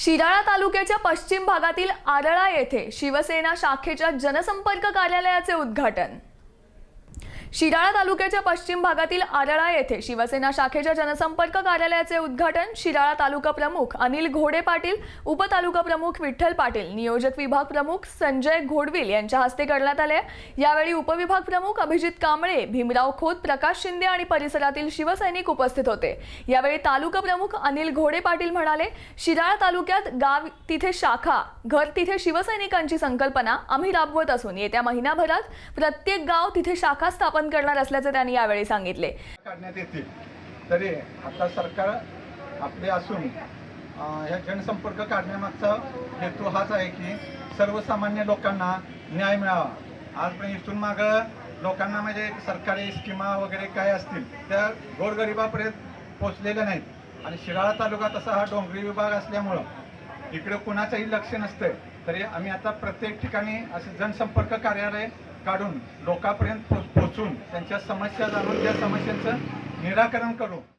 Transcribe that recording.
शिराळा तालुक्याच्या पश्चिम भागातील आरळा येथे शिवसेना शाखेच्या जनसंपर्क कार्यालयाचे उद्घाटन. शिराळा तालुक्याच्या पश्चिम भागातील आरळा येथे शिवसेना शाखेच्या जनसंपर्क कार्यालयाचे उद्घाटन शिराळा तालुका प्रमुख अनिल घोडे पाटील उपतालुका प्रमुख विठ्ठल पाटील नियोजक विभाग प्रमुख संजय घोडविल यांच्या हस्ते करण्यात आले. यावेळी उपविभाग प्रमुख अभिजित कांबळे भीमराव खोत प्रकाश शिंदे आणि परिसरातील शिवसैनिक उपस्थित होते. यावेळी तालुका प्रमुख अनिल घोडे पाटील म्हणाले शिराळा तालुक्यात गाव तिथे शाखा घर तिथे शिवसैनिकांची संकल्पना आम्ही राबवत असून येत्या महिनाभरात प्रत्येक गाव तिथे शाखा स्थापन करणार असल्याचं त्यांनी यावेळी सांगितले. काढण्यात येतील. तरी आता सरकार आपले असून ह्या जनसंपर्क काढण्यामागचा हेतू हाच आहे की सर्वसामान्य लोकांना न्याय मिळावा. आज पण इथून मागं लोकांना म्हणजे सरकारी स्कीमा वगैरे काय असतील त्या गोरगरिबापर्यंत पोचलेल्या नाहीत. आणि शिराळा तालुका तसा हा डोंगरी विभाग असल्यामुळं इकडे कुणाचंही लक्ष नसतंय. तरी आम्ही आता प्रत्येक ठिकाणी असे जनसंपर्क कार्यालय काढून लोकांपर्यंत पो- पोहोचून त्यांच्या समस्या जाणून त्या समस्यांचं निराकरण करू.